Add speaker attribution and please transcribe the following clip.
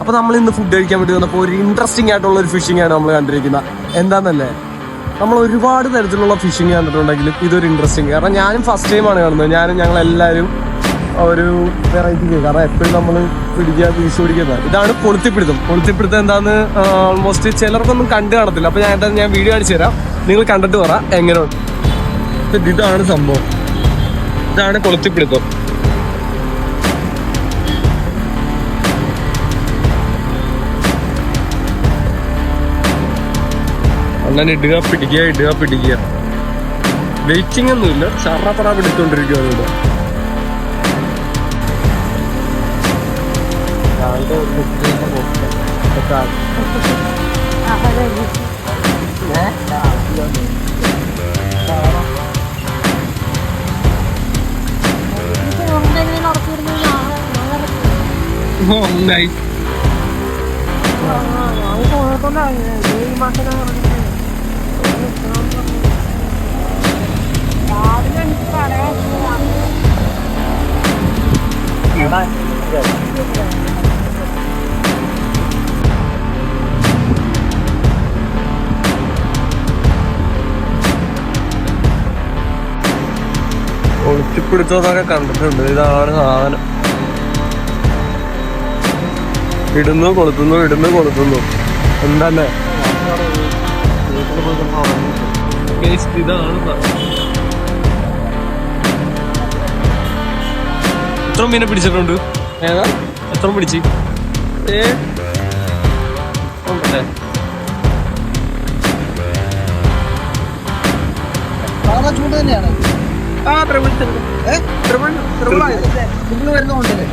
Speaker 1: അപ്പൊ നമ്മൾ ഇന്ന് ഫുഡ് കഴിക്കാൻ വേണ്ടി വന്നപ്പോൾ ഒരു ഇൻട്രസ്റ്റിംഗ് ആയിട്ടുള്ള ഒരു ഫിഷിംഗ് ആണ് നമ്മൾ കണ്ടിരിക്കുന്നത്. എന്താന്നല്ലേ? നമ്മൾ ഒരുപാട് തരത്തിലുള്ള ഫിഷിംഗ് കണ്ടിട്ടുണ്ടെങ്കിലും ഇതൊരു ഇൻട്രസ്റ്റിംഗ് കാരണം ഞാനും ഫസ്റ്റ് ടൈമാണ് കാണുന്നത്. ഞാനും ഞങ്ങൾ എല്ലാവരും ഒരു വെറൈറ്റി കാരണം എപ്പോഴും നമ്മൾ പിടിക്കുക വീശു പിടിക്കുന്നത് ഇതാണ് കൊളുത്തിപ്പിടുത്തം. കൊളുത്തിപ്പിടുത്തം എന്താന്ന് ഓൾമോസ്റ്റ് ചിലർക്കൊന്നും കണ്ടു കാണത്തില്ല. അപ്പൊ ഞാൻ ഞാൻ വീഡിയോ അടിച്ചു തരാം. നിങ്ങൾ കണ്ടിട്ട് പറ എങ്ങനെയുണ്ട് ഇത് ഇതാണ് സംഭവം. ഇതാണ് കൊളുത്തിപ്പിടുത്തം. അങ്ങനെ ഇടുക പിടിക്കുക ഇടുക പിടിക്കുക. വെയിറ്റിംഗ് ഒന്നുമില്ല ചറപ്പറ പിടിച്ചോണ്ടിരിക്കുകയാണ് ഇവിടെ. ഓ, നന്നായി ഒളിച്ചിപ്പിടുത്തതൊക്കെ കണ്ടിട്ടുണ്ട്. ഇതാണ് സാധനം. ഇടുന്നു കൊളുത്തുന്നു ഇടുന്നു കൊളുത്തുന്നു. എന്തല്ലേ Guys, ഇതാണ് സാധനം. എത്ര മീനെ പിടിച്ചിട്ടുണ്ട്. ഏതാ? എത്ര പിടിച്ച്. ഏ? ഉണ്ടല്ലേ?
Speaker 2: ചൂട് തന്നെയാണ്.
Speaker 1: ആ ത്രിപിൾ
Speaker 2: ഏഹ് വരുന്നോണ്ടല്ലേ